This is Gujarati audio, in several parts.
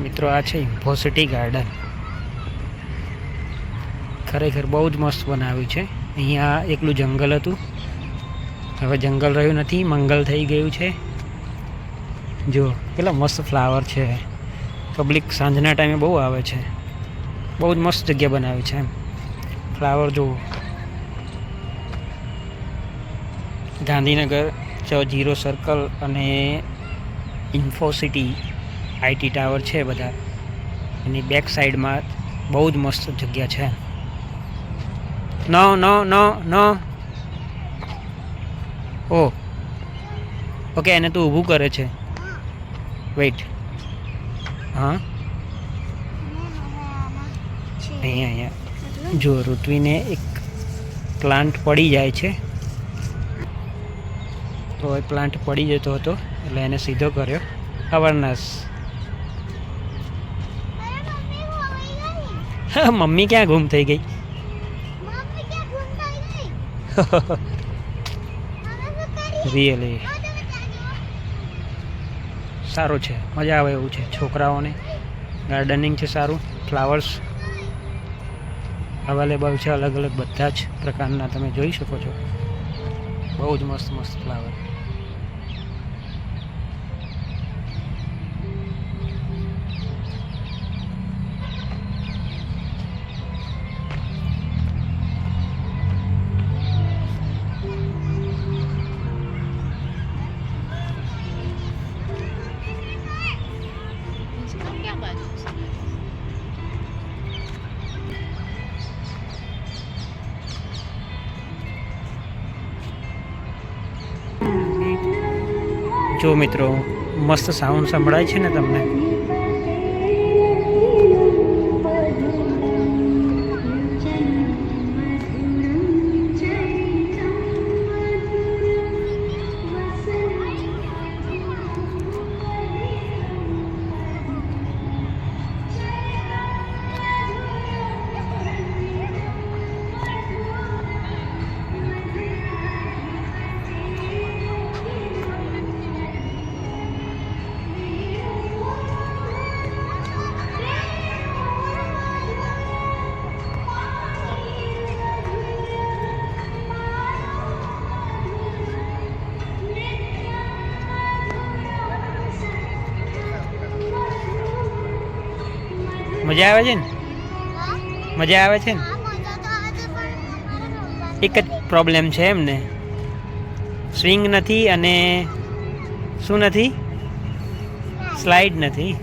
મિત્રો, આ છે ઇન્ફોસિટી ગાર્ડન ખરેખર બહુ જ મસ્ત બનાવ્યું છે. અહીંયા એકલું જંગલ હતું. હવે જંગલ રહ્યું નથી, મંગલ થઈ ગયું છે. જો, કેટલા મસ્ત ફ્લાવર છે. પબ્લિક સાંજના ટાઈમે બહુ આવે છે. બહુ જ મસ્ત જગ્યા બનાવી છે એમ. ફ્લાવર જુઓ. ગાંધીનગર, ચ જીરો સર્કલ અને ઇન્ફોસિટી આઈટી ટાવર છે બધા. એની બેક સાઈડમાં બહુ જ મસ્ત જગ્યા છે. નો નો નો નો. ઓ. ઓકે, એને તું ઊભું કરે છે. વેઇટ હા? અહીંયા અહીંયા. જો, ઋત્વીને એક પ્લાન્ટ પડી જાય છે. તો એ પ્લાન્ટ પડી જતો હતો, એટલે એને સીધો કર્યો. અવારનસ મમ્મી ક્યાં ગુમ થઈ ગઈ? રિયલી સારું છે. મજા આવે એવું છે છોકરાઓને. ગાર્ડનિંગ છે સારું. ફ્લાવર્સ અવેલેબલ છે અલગ અલગ બધા જ પ્રકારના. તમે જોઈ શકો છો. બહુ જ મસ્ત મસ્ત ફ્લાવર જો મિત્રો મસ્ત સાઉન્ડ સંભળાય છે ને તમને? મજા આવે છે ને? મજા આવે છે ને? એક જ પ્રોબ્લેમ છે એમને. સ્વિંગ નથી અને શું નથી? સ્લાઇડ નથી.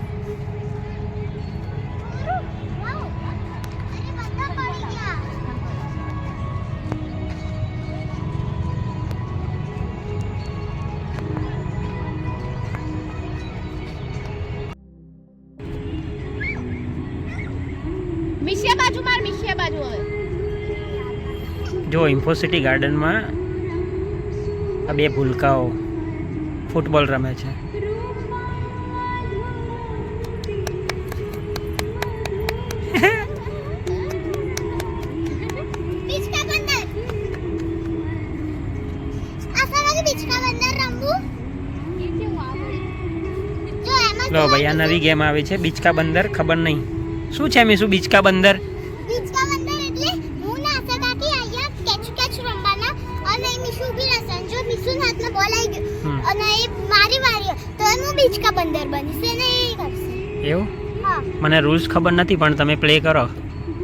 મિશિયા બાજુ માર મિશિયા બાજુ હવે. જો ઇન્ફોસિટી ગાર્ડનમાં આ બે ભૂલકાઓ ફૂટબોલ રમે છે. લો ભાઈ આ નવી ગેમ આવી છે બીચકા બંદર ખબર નહીં. શું છે મીશું બીચકા બંદર? બિચકા બંદર એટલે હું ના આસામાંથી અહીંયા કેચ કેચ રમવાના અને એ મીશુ ઊભી જો મીશુ હાથમાં બોલ આવી ગયો અને એ મારી વારી તો એનું બીચકા બંદર બનશે. ને એ કરશે. એવું? મને રૂલ્સ ખબર નથી પણ તમે પ્લે કરો.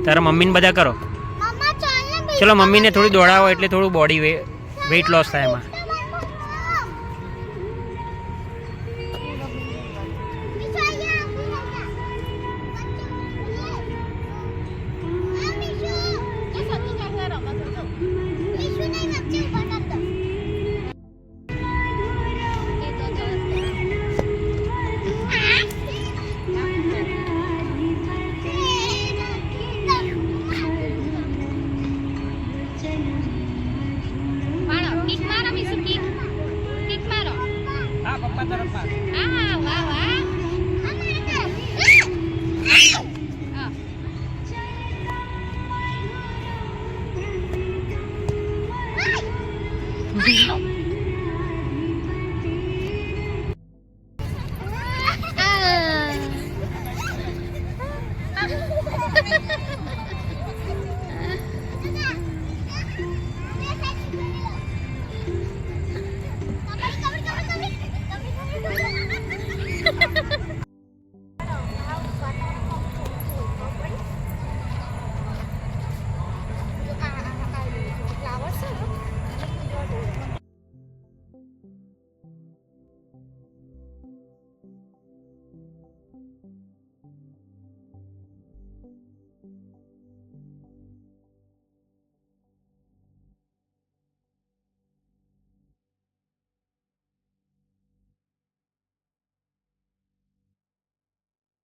તારા મમ્મીને બધા કરો. મમ્મા ચાલ મમ્મીને થોડી દોડાવો એટલે થોડું બોડી વેઇટ લોસ થાય એમાં.